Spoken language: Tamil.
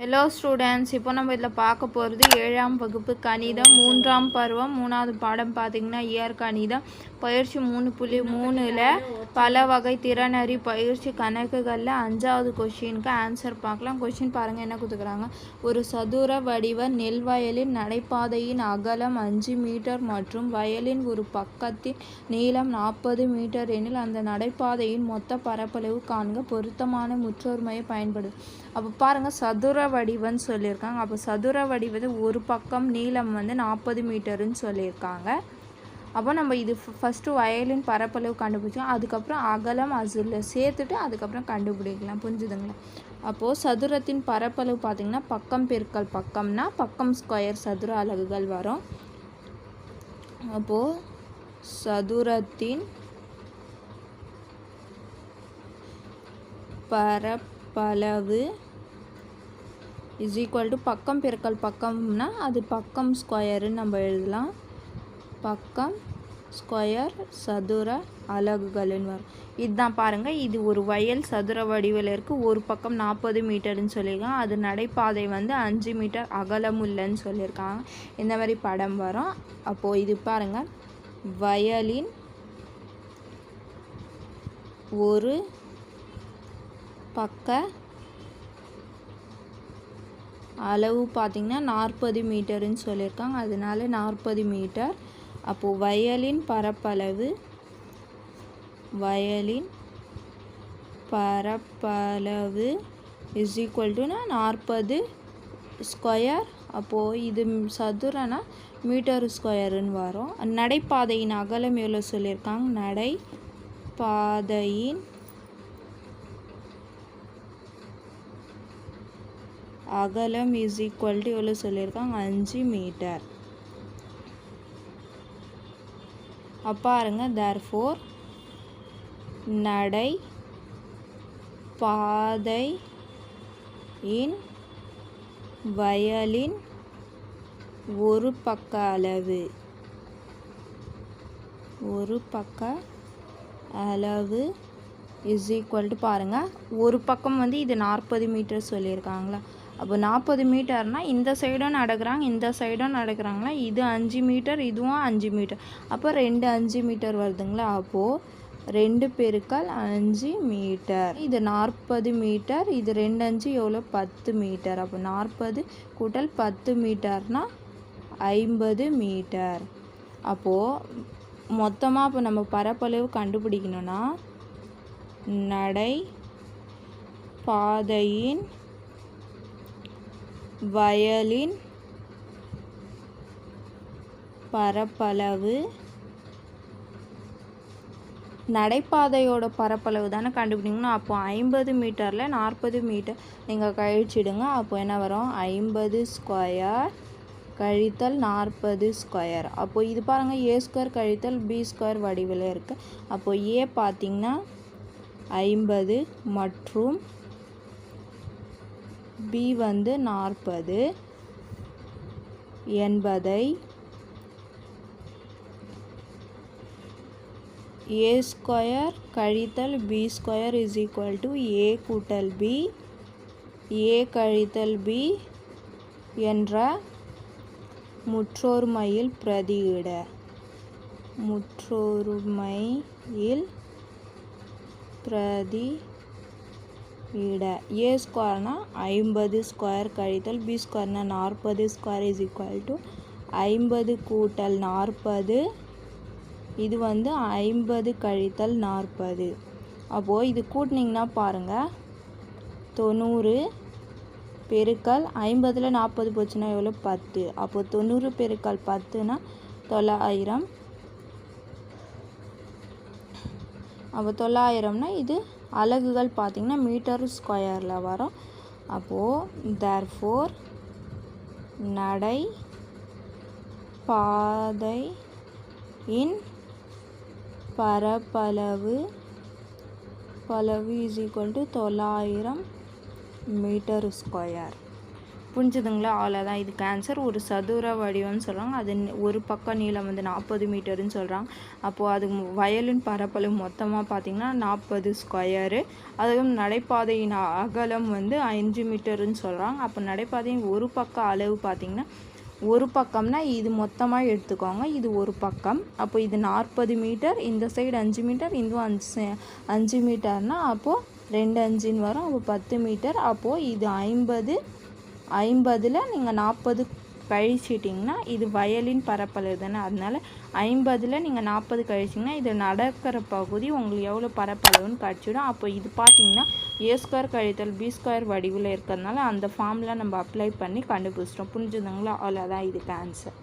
ஹலோ ஸ்டூடெண்ட்ஸ் இப்போ நம்ம இதில் பார்க்க போகிறது ஏழாம் வகுப்பு கணிதம் மூன்றாம் பருவம் மூணாவது பாடம் பார்த்தீங்கன்னா இயற் கணிதம். பயிற்சி மூணு புள்ளி மூணில் பல வகை திறனறி பயிற்சி கணக்குகளில் அஞ்சாவது கொஷினுக்கு ஆன்சர் பார்க்கலாம். கொஷின் பாருங்கள் என்ன கொடுத்துக்கிறாங்க ஒரு சதுர வடிவ நெல் வயலின் நடைபாதையின் அகலம் அஞ்சு மீட்டர் மற்றும் வயலின் ஒரு பக்கத்தின் நீளம் நாற்பது மீட்டர் எனில் அந்த நடைபாதையின் மொத்த பரப்பளவு காண்க. பொருத்தமான முற்றொருமையை பயன்படுது அப்போ பாருங்கள் சதுர வடிவம்னு சொல்லியிருக்காங்க. அப்போ சதுர வடிவது ஒரு பக்கம் நீளம் வந்து நாற்பது மீட்டருன்னு சொல்லியிருக்காங்க. அப்போ நம்ம இது ஃபஸ்ட்டு வயலின் பரப்பளவு கண்டுபிடிச்சோம். அதுக்கப்புறம் அகலம் அசுரில் சேர்த்துட்டு அதுக்கப்புறம் கண்டுபிடிக்கலாம். புரிஞ்சுதுங்களா? அப்போது சதுரத்தின் பரப்பளவு பார்த்திங்கன்னா பக்கம் பெருக்கல் பக்கம்னா பக்கம் ஸ்கொயர் சதுர அலகுகள் வரும். அப்போது சதுரத்தின் பரப்பளவு இஸ் ஈக்குவல் டு பக்கம் பெருக்கல் பக்கம்னா அது பக்கம் ஸ்கொயருன்னு நம்ம எழுதலாம். பக்கம் ஸ்கொயர் சதுர அலகுகள்னு வரும். இதுதான் பாருங்கள் இது ஒரு வயல் சதுர வடிவில் இருக்குது ஒரு பக்கம் நாற்பது மீட்டர்னு சொல்லியிருக்காங்க. அது நடைபாதை வந்து அஞ்சு மீட்டர் அகலமுள்ளன்னு சொல்லியிருக்காங்க. இந்த மாதிரி படம் வரும். அப்போது இது பாருங்கள் வயலின் ஒரு பக்க அளவு பார்த்திங்கன்னா நாற்பது மீட்டருன்னு சொல்லியிருக்காங்க. அதனால நாற்பது மீட்டர். அப்போது வயலின் பரப்பளவு வயலின் பரப்பளவு இஸ் ஈக்குவல் டுனா நாற்பது ஸ்கொயர் அப்போது இது சதுரனா மீட்டர் ஸ்கொயருன்னு வரும். நடைபாதையின் அகலம் எவ்வளோ சொல்லியிருக்காங்க? நடைப்பாதையின் அகலம் இஸ் ஈக்குவல் டு எவ்வளோ சொல்லியிருக்காங்க? அஞ்சு மீட்டர் பாருங்க தேர் ஃபோர் நடை பாதை இன் வயலின் ஒரு பக்க அளவு. ஒரு பக்க அளவு இஸ் ஈக்குவல் டு பாருங்கள் ஒரு பக்கம் வந்து இது நாற்பது மீட்டர் சொல்லியிருக்காங்களா? அப்போ நாற்பது மீட்டர்னால் இந்த சைடும் நடக்கிறாங்க இந்த சைடும் நடக்கிறாங்களா? இது அஞ்சு மீட்டர் இதுவும் அஞ்சு மீட்டர். அப்போ ரெண்டு அஞ்சு மீட்டர் வருதுங்களா? அப்போது ரெண்டு பெருக்கால் அஞ்சு மீட்டர். இது நாற்பது மீட்டர் இது ரெண்டு அஞ்சு எவ்வளோ? பத்து மீட்டர். அப்போ நாற்பது கூட்டல் பத்து மீட்டர்னால் ஐம்பது மீட்டர். அப்போது மொத்தமாக இப்போ நம்ம பரப்பளவு கண்டுபிடிக்கணும்னா நடை பாதையின் வயலின் பரப்பளவு. நடைபாதையோட பரப்பளவு தானே கண்டுபிடிக்கணும் அப்போ ஐம்பது மீட்டரில் நாற்பது மீட்டர். நீங்கள் கழிச்சிடுங்க அப்போ என்ன வரும்? ஐம்பது ஸ்கொயர் கழித்தல் நாற்பது ஸ்கொயர். அப்போது இது பாருங்கள் ஏ ஸ்கொயர் கழித்தல் பி ஸ்கொயர் வடிவில் இருக்குது அப்போது ஏ பார்த்திங்கன்னா ஐம்பது மற்றும் பி வந்து நாற்பது. என்பதை ஏ ஸ்கொயர் கழித்தல் B square is equal to A கூட்டல் பி ஏ கழித்தல் பி என்ற முற்றோர்மையில் பிரதியிட. முற்றோர்மையில் பிரதி இட. ஏ ஸ்கொயர்னால் ஐம்பது ஸ்கொயர் கழித்தல் பி ஸ்கொயர்னால் நாற்பது ஸ்கொயர் இஸ் ஈக்குவல் டு ஐம்பது கூட்டல் நாற்பது. இது வந்து ஐம்பது கழித்தல் நாற்பது. அப்போது இது கூட்டினிங்கன்னா பாருங்கள் தொண்ணூறு பெருக்கல் ஐம்பதில் நாற்பது போச்சுன்னா எவ்வளோ? பத்து. அப்போது தொண்ணூறு பெருக்கல் பத்துனா தொள்ளாயிரம். அப்போ தொள்ளாயிரம்னா இது அலகுகள் பார்த்திங்கன்னா மீட்டர் ஸ்கொயரில் வரும். அப்போது தேர் ஃபோர் நடை பாதை இன் பரப்பளவு பளவு இஸ் ஈக்குவல் டு தொள்ளாயிரம் மீட்டர் ஸ்கொயர். புரிஞ்சுதுங்களா? அவ்வளோதான் இதுக்கு ஆன்சர் ஒரு சதுர வடிவம்னு சொல்கிறாங்க அது ஒரு பக்கம் நீளம் வந்து நாற்பது மீட்டர்னு சொல்கிறாங்க அப்போது அது வயலின் பரப்பளவு மொத்தமாக பார்த்தீங்கன்னா நாற்பது ஸ்கொயரு அதுவும் நடைபாதையின் அகலம் வந்து அஞ்சு மீட்டருன்னு சொல்கிறாங்க அப்போ நடைபாதையின் ஒரு பக்க அளவு பார்த்தீங்கன்னா ஒரு பக்கம்னா இது மொத்தமாக எடுத்துக்கோங்க. இது ஒரு பக்கம். அப்போ இது நாற்பது மீட்டர் இந்த சைடு அஞ்சு மீட்டர் இதுவும் அஞ்சு அஞ்சு மீட்டர்னால் அப்போது ரெண்டு அஞ்சுன்னு வரும். அப்போ பத்து மீட்டர். அப்போது இது ஐம்பது ஐம்பதில் நீங்கள் நாற்பது கழிச்சிட்டிங்கன்னா இது வயலின் பரப்பளவு தானே. அதனால் ஐம்பதில் நீங்கள் நாற்பது கழிச்சிங்கன்னா இது நடக்கிற பகுதி உங்களுக்கு எவ்வளோ பரப்பளவுன்னு கிடச்சிடும் அப்போ இது பார்த்தீங்கன்னா ஏ ஸ்கொயர் கழித்தல் பி ஸ்கொயர் வடிவில் இருக்கிறதுனால அந்த ஃபார்முலா நம்ம அப்ளை பண்ணி கண்டுபிடிச்சிட்டோம். புரிஞ்சுதுங்களா? அவ்வளோதான் இதுக்கு ஆன்சர்